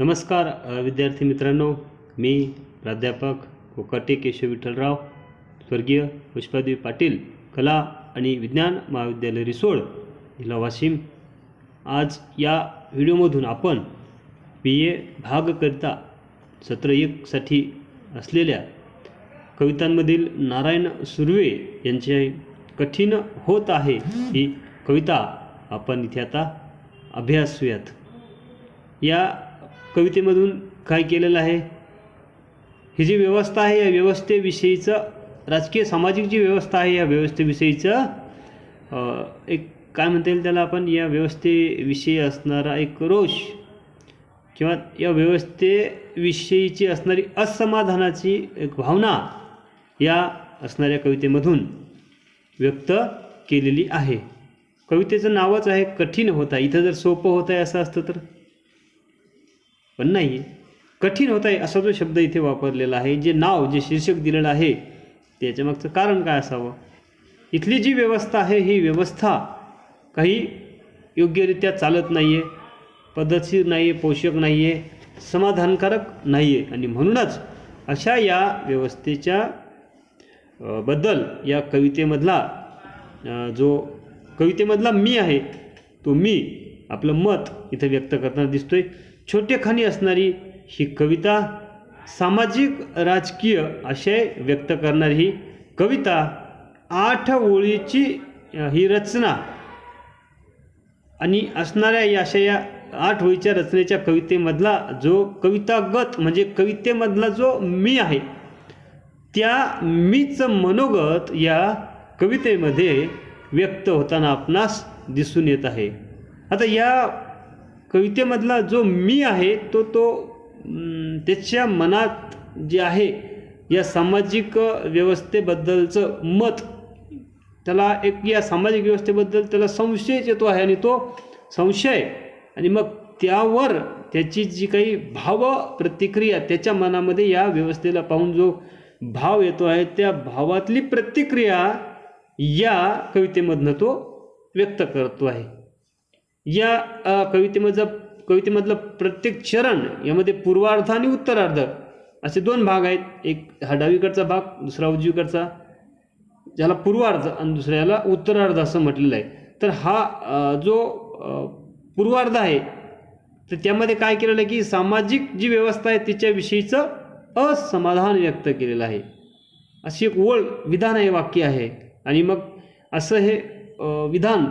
नमस्कार विद्यार्थी मित्रांनो. मी प्राध्यापक कोकाटे केशव विठ्ठलराव स्वर्गीय पुष्पादेवी पाटील कला आणि विज्ञान महाविद्यालय रिसोड जिल्हा वाशिम. आज या व्हिडिओमधून आपण बी. ए. भागकरिता सत्र एकसाठी असलेल्या कवितांमधील नारायण सुर्वे यांचे कठीण होत आहे ही कविता आपण इथे आता अभ्यासूयात. या कवितेमधून काय केलेलं आहे? ही जी व्यवस्था आहे या व्यवस्थेविषयीचं राजकीय सामाजिक जी व्यवस्था आहे या व्यवस्थेविषयीचं एक काय म्हणता येईल त्याला आपण? या व्यवस्थेविषयी असणारा एक रोष किंवा या व्यवस्थेविषयीची असणारी असमाधानाची एक भावना या असणाऱ्या कवितेमधून व्यक्त केलेली आहे. कवितेचं नावच आहे कठीण होत आहे. इथं जर सोपं होत आहे असं असतं तर? पण नाही. कठीण होत आहे असा जो शब्द इथे वापरलेला आहे जे नाव जे शीर्षक दिलेलं आहे त्याच्यामागचं कारण काय असावं? इथली जी व्यवस्था आहे ही व्यवस्था काही योग्यरित्या चालत नाही आहे पद्धतशीर नाही आहे पोषक नाही आहे समाधानकारक नाही आहे आणि म्हणूनच अशा या व्यवस्थेच्या बद्दल या कवितेमधला जो कवितेमधला मी आहे तो मी आपलं मत इथं व्यक्त करताना दिसतोय. छोटेखानी असणारी ही कविता सामाजिक राजकीय आशय व्यक्त करणारी ही कविता आठ ओळीची ही रचना आणि असणाऱ्या या अशा या आठ ओळीच्या रचनेच्या कवितेमधला जो कवितागत म्हणजे कवितेमधला जो मी आहे त्या मीचं मनोगत या कवितेमध्ये व्यक्त होताना आपणास दिसून येत आहे. आता या कवितेमधला जो मी आहे तो तो त्याच्या मनात जे आहे या सामाजिक व्यवस्थेबद्दलचं मत त्याला एक या सामाजिक व्यवस्थेबद्दल त्याला संशयच येतो आहे आणि तो संशय आणि मग त्यावर त्याची जी काही भाव प्रतिक्रिया त्याच्या मनामध्ये या व्यवस्थेला पाहून जो भाव येतो आहे त्या भावातली प्रतिक्रिया या कवितेमधनं तो व्यक्त करतो आहे. या कवितेमधलं कवितेमधलं प्रत्येक चरण यामध्ये पूर्वार्ध आणि उत्तरार्ध असे दोन भाग आहेत. एक हा डावीकडचा भाग दुसरा उजवीकडचा ज्याला पूर्वार्ध आणि दुसऱ्याला उत्तरार्ध असं म्हटलेलं आहे. तर हा जो पूर्वार्ध आहे तर त्यामध्ये काय केलेलं आहे की सामाजिक जी व्यवस्था आहे तिच्याविषयीचं असमाधान व्यक्त केलेलं आहे. अशी एक ओळ विधान हे वाक्य आहे. आणि मग असं हे विधान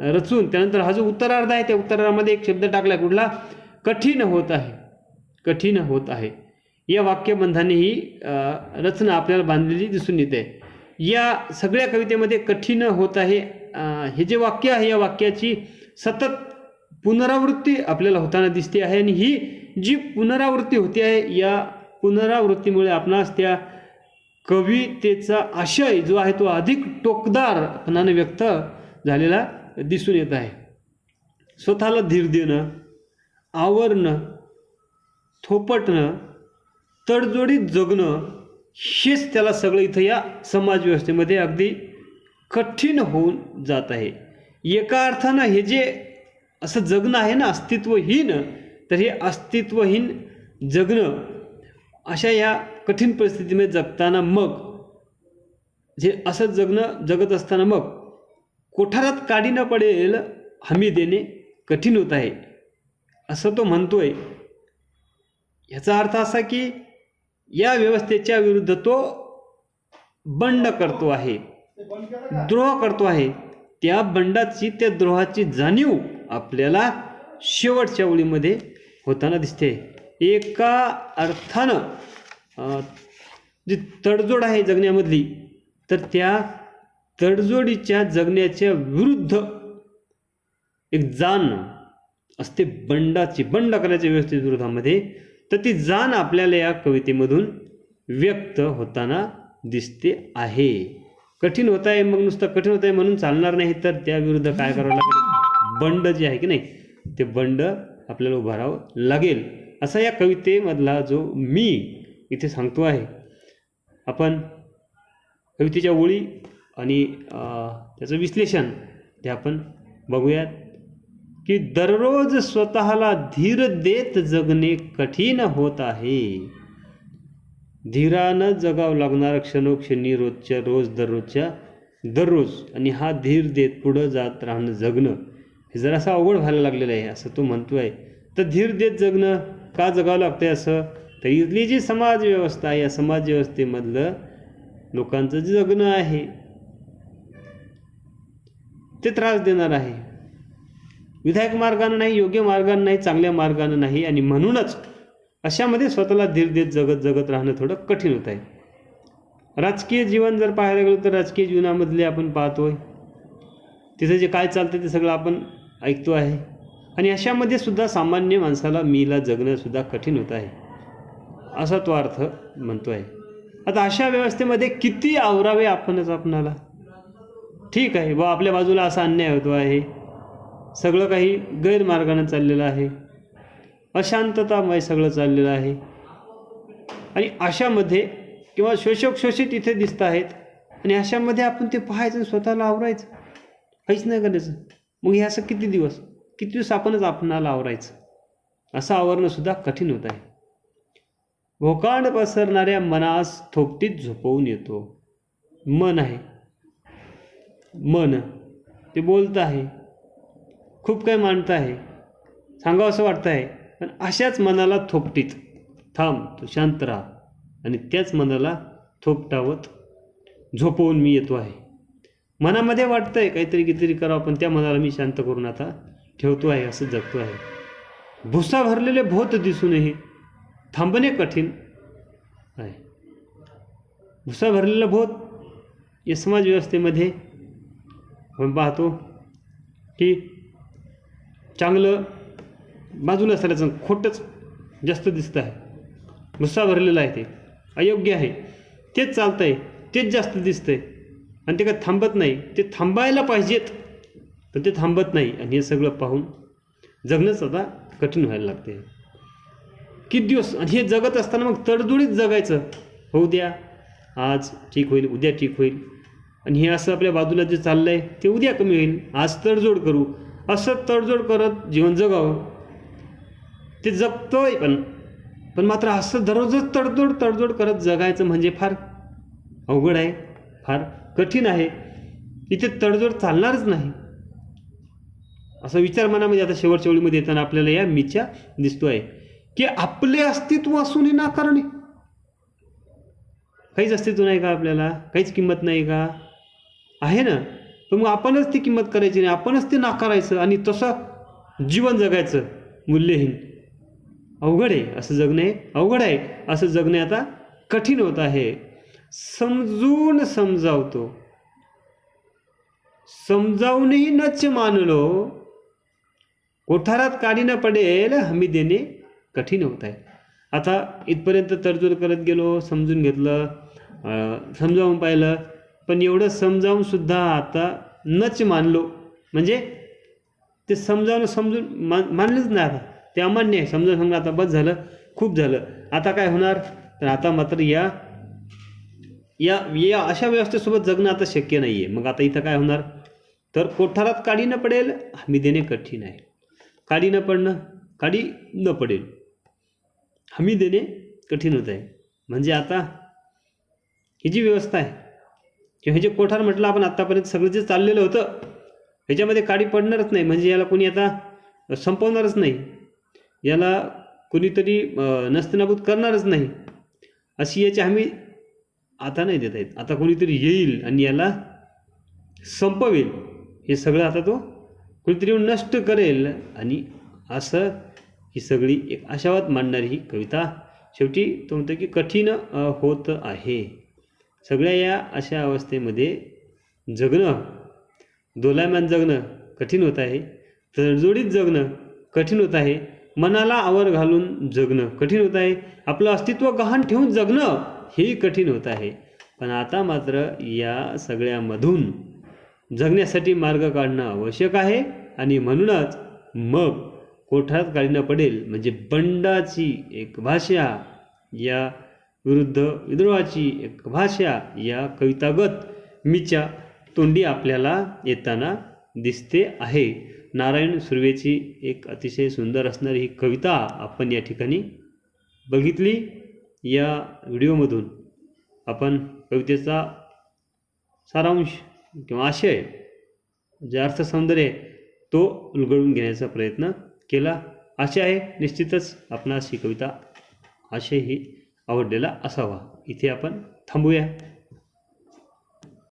रचून त्यानंतर हा जो उत्तरार्ध आहे त्या उत्तरार्धामध्ये एक शब्द टाकला कुठला? कठीण होत आहे. कठीण होत आहे. या वाक्यबंधाने ही रचना आपल्याला बांधलेली दिसून येते. या सगळ्या कवितेमध्ये कठीण होत आहे. हे जे वाक्य आहे या वाक्याची सतत पुनरावृत्ती आपल्याला होताना दिसते आहे आणि ही जी पुनरावृत्ती होते आहे या पुनरावृत्तीमुळे आपणास त्या कवितेचा आशय जो आहे तो अधिक टोकदारपणाने व्यक्त झालेला दिसून येत आहे. स्वतःला धीर देणं आवरणं थोपटणं तडजोडीत जगणं हेच त्याला सगळं इथं या समाजव्यवस्थेमध्ये अगदी कठीण होऊन जात आहे. एका अर्थानं हे जे असं जगणं आहे ना अस्तित्वहीन तर हे अस्तित्वहीन जगणं अशा या कठीण परिस्थितीमध्ये जगताना मग जे असं जगणं जगत असताना मग कोठारात काडी न पडेल हमी देणे कठीण होत आहे. असं तो म्हणतोय. याचा अर्थ असा की या व्यवस्थेच्या विरुद्ध तो बंड करतो आहे. द्रोह करतो आहे. त्या बंडाची त्या द्रोहाची जाणीव आपल्याला शेवटच्या ओळीमध्ये होताना दिसते. एका अर्थानं जी तडजोड आहे जगण्यामधली तर त्या तडजोडीच्या जगण्याच्या विरुद्ध एक जाण असते बंडाची बंड करायच्या व्यवस्थित विरोधामध्ये. तर ती जाण आपल्याला या कवितेमधून व्यक्त होताना दिसते आहे. कठीण होत आहे मग नुसतं कठीण होत आहे म्हणून चालणार नाही तर त्या विरुद्ध काय करावं लागेल? बंड जे आहे की नाही ते बंड आपल्याला उभारावं लागेल. असा या कवितेमधला जो मी इथे सांगतो आहे. आपण कवितेच्या ओळी आणि त्याचं विश्लेषण ते आपण बघूयात की दररोज स्वतःला धीर देत जगणे कठीण होत आहे. धीरानं जगावं लागणार क्षणोक्षणी रोजच्या रोज दररोजच्या दररोज आणि हा धीर देत पुढं जात राहणं जगणं हे जरासं अवघड व्हायला लागलेलं आहे असं तो म्हणतो आहे तर धीर देत जगणं का जगावं लागतंय असं? तर इथली जी समाज व्यवस्था आहे या समाज व्यवस्थेमधलं लोकांचं जे जगणं आहे. ते त्रास देणार आहे. विधायक मार्गानं नाही योग्य मार्गानं नाही चांगल्या मार्गानं नाही आणि म्हणूनच अशामध्ये स्वतःला धीर देत जगत जगत राहणं थोडं कठीण होत आहे. राजकीय जीवन जर पाहायला गेलो तर राजकीय जीवनामधले आपण पाहतोय. तिथं जे काय चालतं ते सगळं आपण ऐकतो आहे. आणि अशामध्ये सुद्धा सामान्य माणसाला मीला जगणंसुद्धा कठीण होत आहे. असा तो अर्थ म्हणतो आहे आता अशा व्यवस्थेमध्ये किती आवरावे आपणच आपणाला? ठीक आहे व आपल्या बाजूला असा अन्याय होतो आहे. सगळं काही गैरमार्गानं चाललेलं आहे. अशांततामय सगळं चाललेलं आहे. आणि अशामध्ये किंवा शोषक शोषित इथे दिसत आहेत आणि अशामध्ये आपण ते पाहायचं आणि स्वतःला आवरायचं. काहीच नाही करायचं. मग हे असं किती दिवस किती दिवस आपणच आपणाला आवरायचं? असं आवरणंसुद्धा कठीण होत आहे. भोकांड पसरणाऱ्या मनास थोपटीत झोपवून येतो. मन आहे. मन. ते बोलतं आहे. खूप काही मांडतं आहे. सांगावं असं वाटतं आहे. पण अशाच मनाला थोपटीत. थांब तू शांत राहा. आणि त्याच मनाला थोपटावत झोपवून मी येतो आहे. मनामध्ये वाटतं आहे काहीतरी कितीतरी करावं पण त्या मनाला मी शांत करून आता ठेवतो आहे असं जगतो आहे. भुसा भरलेले भोत दिसूनही थांबणे कठीण आहे. भुसा भरलेलं भोत या समाज व्यवस्थेमध्ये आपण पाहतो की चांगलं बाजूला असल्याचं खोटंच जास्त दिसतं आहे. भुस्सा भरलेला आहे ते. अयोग्य आहे. तेच चालतं आहे तेच जास्त दिसतं आहे आणि ते काय थांबत नाही. ते थांबायला पाहिजेत. तर ते थांबत नाही. आणि हे सगळं पाहून जगणंच आता कठीण व्हायला लागते किती दिवस? आणि हे जगत असताना मग तडजोडीत जगायचं. होऊ द्या. आज ठीक होईल उद्या ठीक होईल. आणि हे असं आपल्या बाजूला जे चाललं आहे ते उद्या कमी होईल. आज तडजोड करू. असं तडजोड करत जीवन जगावं. ते जगतोय पण. पण मात्र असं दररोजच तडजोड तडजोड करत जगायचं म्हणजे फार अवघड आहे. फार कठीण आहे. इथे तडजोड चालणारच नाही. असा विचार मनामध्ये आता शेवटच्या वेळीमध्ये येताना आपल्याला या मिच्या दिसतो आहे. की आपले अस्तित्व असूनही नाकारणे. काहीच अस्तित्व नाही का आपल्याला? काहीच किंमत नाही का? आहे ना? तर मग आपणच ती किंमत करायची नाही. आपणच ते नाकारायचं आणि तसं जीवन जगायचं. मूल्यहीन. अवघड आहे असं जगणे. अवघड आहे असं जगणे आता कठीण होत आहे. समजून समजावतो. समजावूनही नच मानलो. कोठारात काढी न पडेल हमी देणे कठीण होत आहे. आता इथपर्यंत तडजोड करत गेलो समजून घेतलं समजावून पाहिलं. पण एवढं समजावून सुद्धा आता नच मानलो. म्हणजे ते समजावून समजून मान मानलंच नाही आता. ते अमान्य आहे. समजावून समजा आता बस झालं. खूप झालं. आता काय होणार? तर आता मात्र या या या अशा व्यवस्थेसोबत जगणं आता शक्य नाही आहे मग आता इथं काय होणार? तर कोठारात काडी न पडेल हमी देणे कठीण आहे. काडी न पडणं काडी न पडेल. हमी देणे कठीण होत आहे. म्हणजे आता ही जी व्यवस्था आहे किंवा हे जे कोठार म्हटलं आपण आत्तापर्यंत सगळं जे चाललेलं होतं ह्याच्यामध्ये काडी पडणारच नाही. म्हणजे याला कोणी आता संपवणारच नाही. याला कोणीतरी नस्तनाबूत करणारच नाही. अशी याची हमी आता नाही देत आहेत आता कोणीतरी येईल आणि याला संपवेल. हे सगळं आता तो कोणीतरी येऊन नष्ट करेल आणि असं ही सगळी एक आशावाद मांडणारी ही कविता शेवटी तो म्हणतो की कठीण होत आहे. सगळ्या या अशा अवस्थेमध्ये जगणं दोलायमान जगणं कठीण होत आहे. तडजोडीत जगणं कठीण होत आहे. मनाला आवर घालून जगणं कठीण होत आहे. आपलं अस्तित्व गहाण ठेवून जगणं हेही कठीण होत आहे. पण आता मात्र या सगळ्यामधून जगण्यासाठी मार्ग काढणं आवश्यक आहे. आणि म्हणूनच मग कोठारात काढणं पडेल म्हणजे बंडाची एक भाषा या विरुद्ध विद्रोहाची एक भाषा या कवितागत मीच्या तोंडी आपल्याला येताना दिसते आहे. नारायण सुर्वेची एक अतिशय सुंदर असणारी ही कविता आपण या ठिकाणी बघितली. या व्हिडिओमधून आपण कवितेचा सारांश किंवा आशय जे अर्थसौंदर्य आहे तो उलगडून घेण्याचा प्रयत्न केला. असे आहे निश्चितच आपणास ही कविता आशय ही आवडलेला असावा. इथे आपण थांबूया.